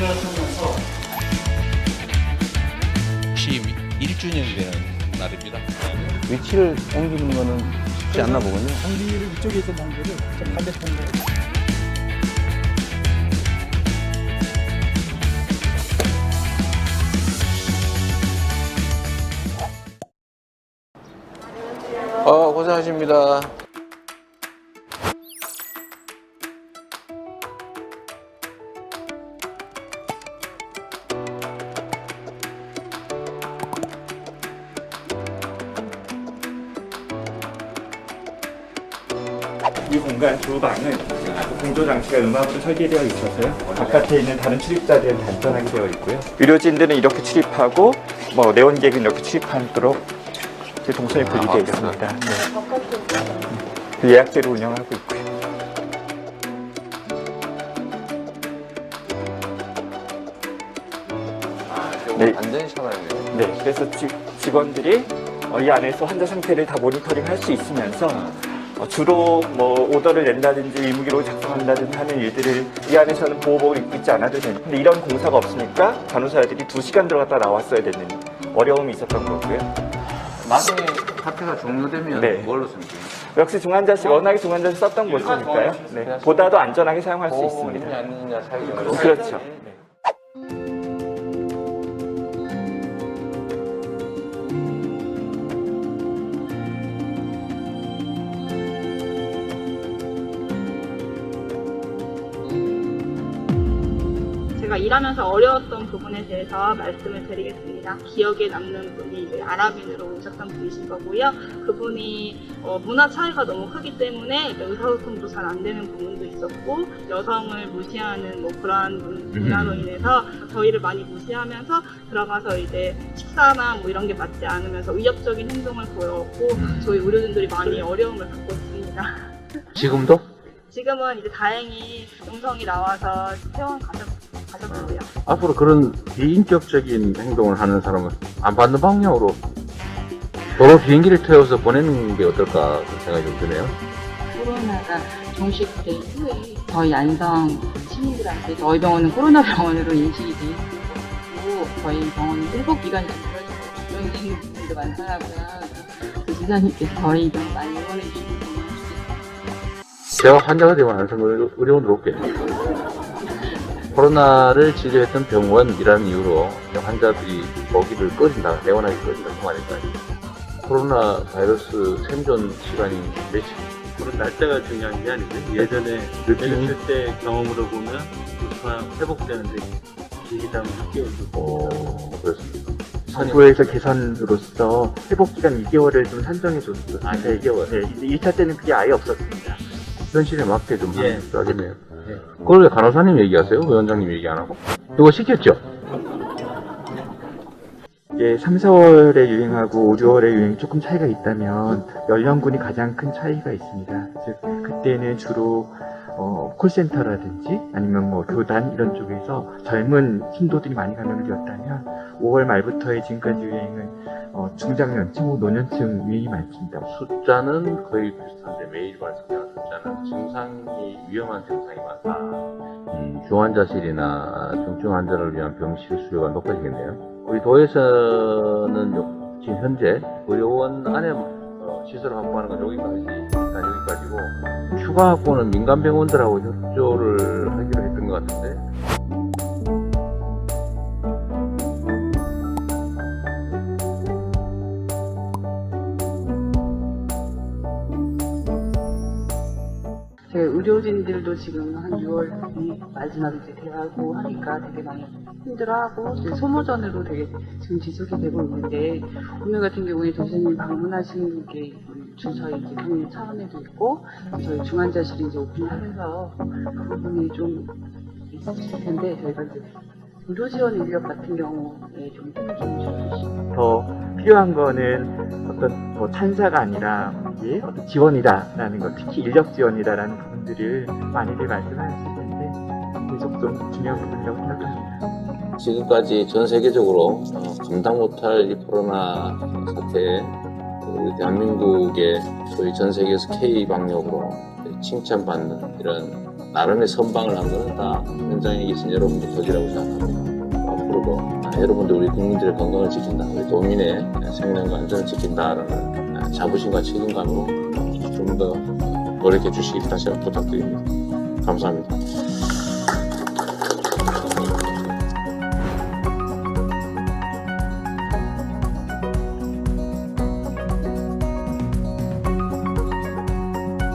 하면서 취임 1주년이 되는 날입니다. 위치를 옮기는 거는 쉽지 않나 보군요. 공기를 이쪽에 있던 공기를 저 반대편으로 어, 고생하십니다. 이 공간 주방은 공조 장치가 음압으로 설계되어 있어서요. 바깥에 있는 다른 출입자들은 단전하게 되어 있고요. 의료진들은 이렇게 출입하고 뭐 내원객은 이렇게 출입하도록 동선이 분리되어 있습니다. 네. 예약제로 운영하고 있고요. 네. 차가네요. 네, 그래서 지- 직원들이 어, 이 안에서 환자 상태를 다 모니터링 할 수 있으면서 어, 주로 뭐 오더를 낸다든지 의무기록을 작성한다든지 하는 일들을 이 안에서는 보호복을 입고 있지 않아도 되는 근데 이런 공사가 없으니까 간호사들이 두시간 들어갔다 나왔어야 되는 어려움이 있었던 거고요. 나중에 사태가 종료되면 네. 뭘로 돼요? 역시 중환자실 워낙에 중환자실 썼던 곳이니까요. 네, 보다도 안전하게 사용할 수 있습니다. 아니냐 차이 정도. 그렇죠. 제가 일하면서 어려웠던 부분에 대해서 말씀을 드리겠습니다. 기억에 남는 분이 이제 아랍인으로 오셨던 분이신 거고요. 그분이 어, 문화 차이가 너무 크기 때문에 의사소통도 잘 안 되는 부분도 있었고 여성을 무시하는 뭐 그러한 문- 문화로 인해서 저희를 많이 무시하면서 들어가서 이제 식사나 뭐 이런 게 맞지 않으면서 위협적인 행동을 보였고 저희 의료진들이 많이 어려움을 겪고 있습니다. 지금도? 지금은 이제 다행히 음성이 나와서 퇴원 가셨, 가셨고요. 앞으로 그런 비인격적인 행동을 하는 사람은 안 받는 방향으로 도로 비행기를 태워서 보내는 게 어떨까 그런 생각이 좀 드네요. 코로나가 종식된 후에 저희 안성 시민들한테 저희 병원은 코로나 병원으로 인식이 돼 있고 저희 병원은 회복 기간이 좀 길어지고 조정되는 부분도 많더라고요. 그 지사님께서 저희 병원 많이 응원해 좋겠습니다. 제가 환자가 되면 안성 의료원으로 올게요. 코로나를 치료했던 병원이라는 이유로 환자들이 거기를 꺼진다, 내원하기 꺼진다, 그 말일까요? 코로나 바이러스 생존 시간이 며칠? 그런 날짜가 중요한 게 아니고 예전에 메르스 때 경험으로 보면 우선 회복되는데 기기당 6개월 정도 어, 그렇습니다. 정부에서 개선으로서 회복 기간 2개월을 좀 산정해 줬어요. 아, 2개월. 네, 1차 때는 그게 아예 없었습니다. 현실에 맞게 좀 예. 하겠네요. 그걸 왜 간호사님 얘기하세요? 위원장님 얘기 안 하고? 이거 시켰죠? 이게 3, 4월에 유행하고 5, 6월에 유행이 조금 차이가 있다면 연령군이 가장 큰 차이가 있습니다. 즉 그때는 주로 어, 콜센터라든지 아니면 뭐 교단 이런 쪽에서 젊은 신도들이 많이 감염이 되었다면 5월 말부터의 지금까지 유행은 어, 중장년층, 노년층 유행이 많습니다. 숫자는 거의 비슷한데 매일 발생하는 숫자는 증상이 위험한 증상이 많다. 음, 중환자실이나 중증 환자를 위한 병실 수요가 높아지겠네요. 우리 도에서는 요- 지금 현재 의료원 안에 어, 시설 확보하는 건 여기까지 일단 여기까지고 추가 확보는 민간 병원들하고 협조를 하기로 했던 것 같은데. 제 의료진들도 지금 한 6월 마지막에 이제 대하고 하니까 되게 많이 힘들어하고 이제 소모전으로 되게 지금 지속이 되고 있는데 오늘 같은 경우에 도시님 방문하시는 게 주 저희 이제 동료 차원에도 있고 저희 중환자실이 이제 오픈하면서 그 부분이 좀 있으실 텐데 저희가 이제 의료 지원 인력 같은 경우에 좀 힘을 좀 주시고 더 필요한 거는 어떤 뭐 찬사가 아니라 이게 어떤 지원이다라는 것, 특히 인력 지원이다라는 부분들을 많이들 말씀하실 텐데 계속 좀 중요한 부분이라고 생각합니다. 지금까지 전 세계적으로 어, 감당 못할 이 코로나 사태에 대한민국의 소위 전 세계에서 K 방역으로 칭찬받는 이런 나름의 선방을 한 거는 다 현장에 계신 여러분들 덕이라고 생각합니다. 앞으로도 아, 여러분들 우리 국민들의 건강을 지킨다, 우리 도민의 생명과 안전을 지킨다라는 아, 자부심과 책임감으로 좀 더 노력해 주시기 다시 한번 부탁드립니다. 감사합니다.